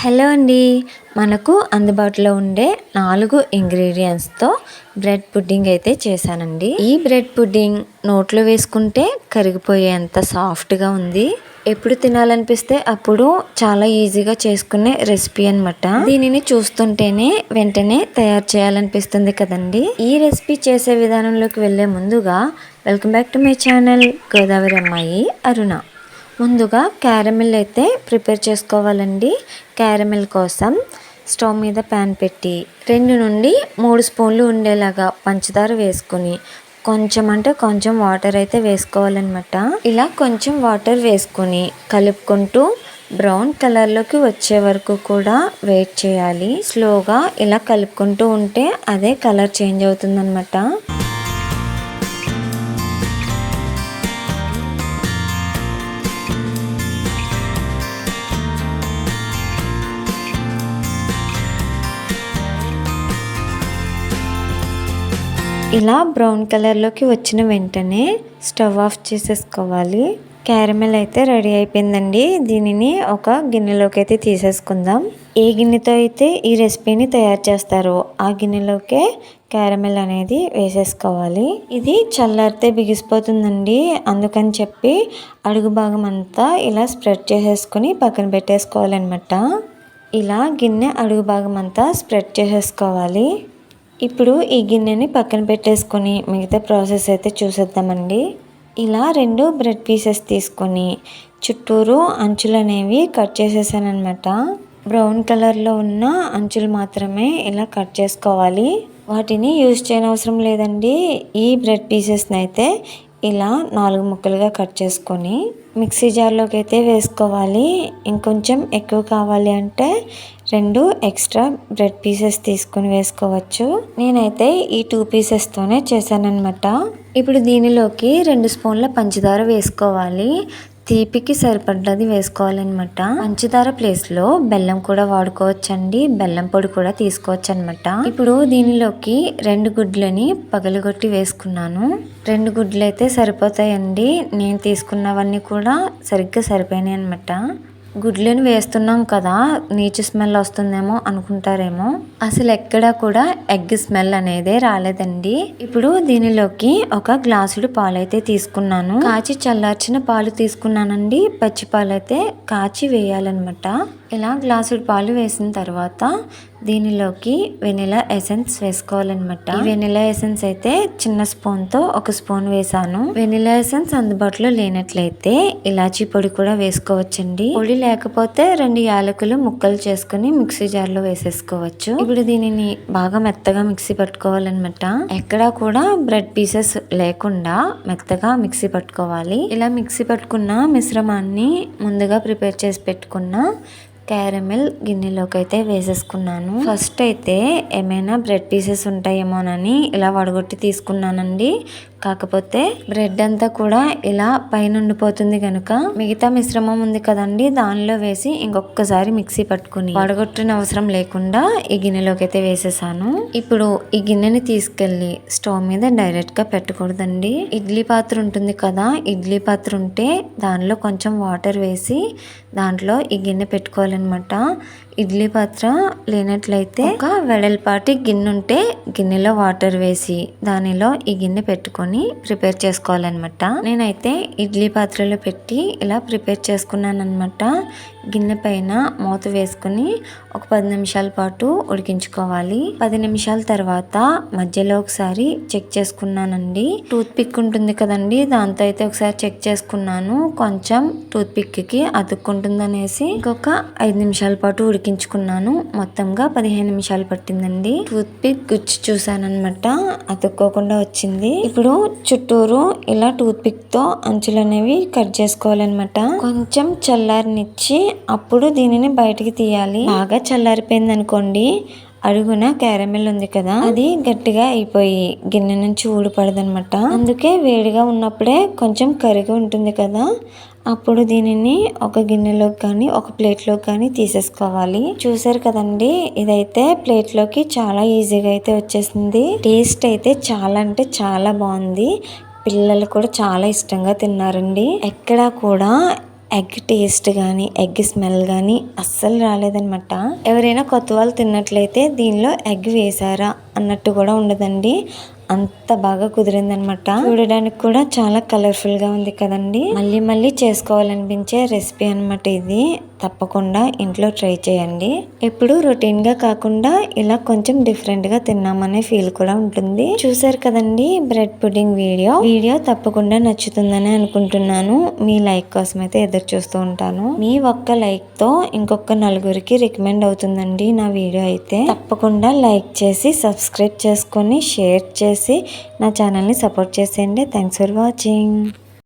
Hello అండి. మనకు అందుబాటులో ఉండే నాలుగు ఇంగ్రీడియంట్స్తో బ్రెడ్ పుడ్డింగ్ అయితే చేశానండి. ఈ బ్రెడ్ పుడ్డింగ్ నోట్లో వేసుకుంటే కరిగిపోయేంత సాఫ్ట్గా ఉంది. ఎప్పుడు తినాలనిపిస్తే అప్పుడు చాలా ఈజీగా చేసుకునే రెసిపీ అనమాట దీనిని చూస్తుంటేనే వెంటనే తయారు చేయాలనిపిస్తుంది కదండి. ఈ రెసిపీ చేసే విధానంలోకి వెళ్ళే ముందుగా welcome back to my channel Godavari అమ్మాయి అరుణ. ముందుగా క్యారమిల్ అయితే ప్రిపేర్ చేసుకోవాలండి. క్యారమిల్ కోసం స్టవ్ మీద ప్యాన్ పెట్టి రెండు నుండి మూడు స్పూన్లు ఉండేలాగా పంచదార వేసుకుని కొంచెం అంటే కొంచెం వాటర్ అయితే వేసుకోవాలన్నమాట. ఇలా కొంచెం వాటర్ వేసుకుని కలుపుకుంటూ బ్రౌన్ కలర్లోకి వచ్చే వరకు కూడా వెయిట్ చేయాలి. స్లోగా ఇలా కలుపుకుంటూ ఉంటే అదే కలర్ చేంజ్ అవుతుందన్నమాట. ఇలా బ్రౌన్ కలర్లోకి వచ్చిన వెంటనే స్టవ్ ఆఫ్ చేసేసుకోవాలి. క్యారమెల్ అయితే రెడీ అయిపోయిందండి. దీనిని ఒక గిన్నెలోకి అయితే తీసేసుకుందాం. ఏ గిన్నెతో అయితే ఈ రెసిపీని తయారు చేస్తారో ఆ గిన్నెలోకే క్యారమెల్ అనేది వేసేసుకోవాలి. ఇది చల్లారితే బిగిసిపోతుందండి. అందుకని చెప్పి అడుగు భాగం అంతా ఇలా స్ప్రెడ్ చేసేసుకొని పక్కన పెట్టేసుకోవాలన్నమాట. ఇలా గిన్నె అడుగు భాగం అంతా స్ప్రెడ్ చేసేసుకోవాలి. ఇప్పుడు ఈ గిన్నెని పక్కన పెట్టేసుకొని మిగతా ప్రాసెస్ అయితే చూసేద్దామండి. ఇలా రెండు బ్రెడ్ పీసెస్ తీసుకొని చుట్టూరు అంచులు అనేవి కట్ చేసేసానమాట బ్రౌన్ కలర్లో ఉన్న అంచులు మాత్రమే ఇలా కట్ చేసుకోవాలి. వాటిని యూజ్ చేయనవసరం లేదండి. ఈ బ్రెడ్ పీసెస్ని అయితే ఇలా నాలుగు ముక్కలుగా కట్ చేసుకొని మిక్సీ జార్లోకి అయితే వేసుకోవాలి. ఇంకొంచెం ఎక్కువ కావాలి అంటే రెండు ఎక్స్ట్రా బ్రెడ్ పీసెస్ తీసుకొని వేసుకోవచ్చు. నేనైతే ఈ టూ పీసెస్తోనే చేశానమాట ఇప్పుడు దీనిలోకి రెండు స్పూన్ల పంచదార వేసుకోవాలి. తీపికి సరిపడ్డది వేసుకోవాలన్నమాట. పంచదార ప్లేస్లో బెల్లం కూడా వాడుకోవచ్చండి. బెల్లం పొడి కూడా తీసుకోవచ్చు అనమాట ఇప్పుడు దీనిలోకి రెండు గుడ్లని పగలగొట్టి వేసుకున్నాను. రెండు గుడ్లు అయితే సరిపోతాయండి. నేను తీసుకున్నవన్నీ కూడా సరిగ్గా సరిపోయినాయి అనమాట గుడ్లను వేస్తున్నాం కదా నీచు స్మెల్ వస్తుందేమో అనుకుంటారేమో. అసలు ఎక్కడా కూడా ఎగ్ స్మెల్ అనేదే రాలేదండి. ఇప్పుడు దీనిలోకి ఒక గ్లాసుడు పాలైతే తీసుకున్నాను. కాచి చల్లార్చిన పాలు తీసుకున్నానండి. పచ్చి పాలైతే అయితే కాచి వేయాలన్నమాట. ఇలా గ్లాసుడు పాలు వేసిన తర్వాత దీనిలోకి వెనిలా ఎసెన్స్ వేసుకోవాలన్నమాట. ఈ వెనిలా ఎసెన్స్ అయితే చిన్న స్పూన్తో ఒక స్పూన్ వేసాను. వెనిలా ఎసెన్స్ అందుబాటులో లేనట్లయితే ఇలాచీ పొడి కూడా వేసుకోవచ్చండి. పొడి లేకపోతే రెండు యాలకులు ముక్కలు చేసుకుని మిక్సీ జార్లో వేసేసుకోవచ్చు. ఇప్పుడు దీనిని బాగా మెత్తగా మిక్సీ పట్టుకోవాలన్నమాట. ఎక్కడా కూడా బ్రెడ్ పీసెస్ లేకుండా మెత్తగా మిక్సీ పట్టుకోవాలి. ఇలా మిక్సీ పట్టుకున్న మిశ్రమాన్ని ముందుగా ప్రిపేర్ చేసి పెట్టుకున్న క్యారమెల్ గిన్నెలోకి అయితే వేసేసుకున్నాను. ఫస్ట్ అయితే ఏమైనా బ్రెడ్ పీసెస్ ఉంటాయేమోనని ఇలా వడగొట్టి తీసుకున్నానండి. కాకపోతే బ్రెడ్ అంతా కూడా ఇలా పైన ఉండిపోతుంది కనుక మిగతా మిశ్రమం ఉంది కదండి దానిలో వేసి ఇంకొకసారి మిక్సీ పట్టుకుని వడగొట్టిన అవసరం లేకుండా ఈ గిన్నెలోకి అయితే వేసేసాను. ఇప్పుడు ఈ గిన్నెని తీసుకెళ్ళి స్టవ్ మీద డైరెక్ట్గా పెట్టకూడదండి. ఇడ్లీ పాత్ర ఉంటుంది కదా ఇడ్లీ పాత్ర ఉంటే దానిలో కొంచెం వాటర్ వేసి దాంట్లో ఈ గిన్నె పెట్టుకోవాలి అనమాట ఇడ్లీ పాత్ర లేనట్లయితే ఒక వెడల్పాటి గిన్నె ఉంటే గిన్నెలో వాటర్ వేసి దానిలో ఈ గిన్నె పెట్టుకొని ప్రిపేర్ చేసుకోవాలన్నమాట. నేనైతే ఇడ్లీ పాత్రలో పెట్టి ఇలా ప్రిపేర్ చేసుకున్నాను అనమాట గిన్నె పైన మూత వేసుకుని ఒక పది నిమిషాల పాటు ఉడికించుకోవాలి. పది నిమిషాల తర్వాత మధ్యలో ఒకసారి చెక్ చేసుకున్నానండి. టూత్ పిక్ ఉంటుంది కదండి దాంతో అయితే ఒకసారి చెక్ చేసుకున్నాను. కొంచెం టూత్ పిక్కి అతుక్కుంటుంది అనేసి ఇంకొక ఐదు నిమిషాల పాటు ఉడికించుకున్నాను. మొత్తంగా పదిహేను నిమిషాలు పట్టిందండి. టూత్ పిక్ గుచ్చి చూసానమాట అతుక్కోకుండా వచ్చింది. ఇప్పుడు చుట్టూరు ఇలా టూత్ పిక్తో అంచులు అనేవి కట్ చేసుకోవాలన్నమాట. కొంచెం చల్లారినిచ్చి అప్పుడు దీనిని బయటికి తీయాలి. బాగా చల్లారిపోయింది అనుకోండి అడుగున క్యారమెల్ ఉంది కదా అది గట్టిగా అయిపోయి గిన్నె నుంచి ఊడిపడదనమాట అందుకే వేడిగా ఉన్నప్పుడే కొంచెం కరిగి ఉంటుంది కదా అప్పుడు దీనిని ఒక గిన్నెలోకి కానీ ఒక ప్లేట్లోకి కానీ తీసేసుకోవాలి. చూసారు కదండి ఇదైతే ప్లేట్లోకి చాలా ఈజీగా అయితే వచ్చేసింది. టేస్ట్ అయితే చాలా అంటే చాలా బాగుంది. పిల్లలు కూడా చాలా ఇష్టంగా తిన్నారండి. ఎక్కడా కూడా ఎగ్ టేస్ట్ కానీ ఎగ్ స్మెల్ కానీ అస్సలు రాలేదనమాట ఎవరైనా కొత్త వాళ్ళు తిన్నట్లయితే దీనిలో ఎగ్ వేసారా అన్నట్టు కూడా ఉండదండి. అంత బాగా కుదిరిందనమాట చూడడానికి కూడా చాలా కలర్ఫుల్గా ఉంది కదండి. మళ్ళీ మళ్ళీ చేసుకోవాలనిపించే రెసిపీ అన్నమాట ఇది. తప్పకుండా ఇంట్లో ట్రై చేయండి. ఎప్పుడు రొటీన్గా కాకుండా ఇలా కొంచెం డిఫరెంట్గా తిన్నామనే ఫీల్ కూడా ఉంటుంది. చూసారు కదండి బ్రెడ్ పుడ్డింగ్ వీడియో? వీడియో తప్పకుండా నచ్చుతుందని అనుకుంటున్నాను. మీ లైక్ కోసం అయితే ఎదురు చూస్తూ ఉంటాను. మీ ఒక్క లైక్తో ఇంకొక నలుగురికి రికమెండ్ అవుతుందండి నా వీడియో అయితే. తప్పకుండా లైక్ చేసి సబ్స్క్రైబ్ చేసుకొని షేర్ చేసి నా ఛానల్ని సపోర్ట్ చేసేయండి. Thanks for watching.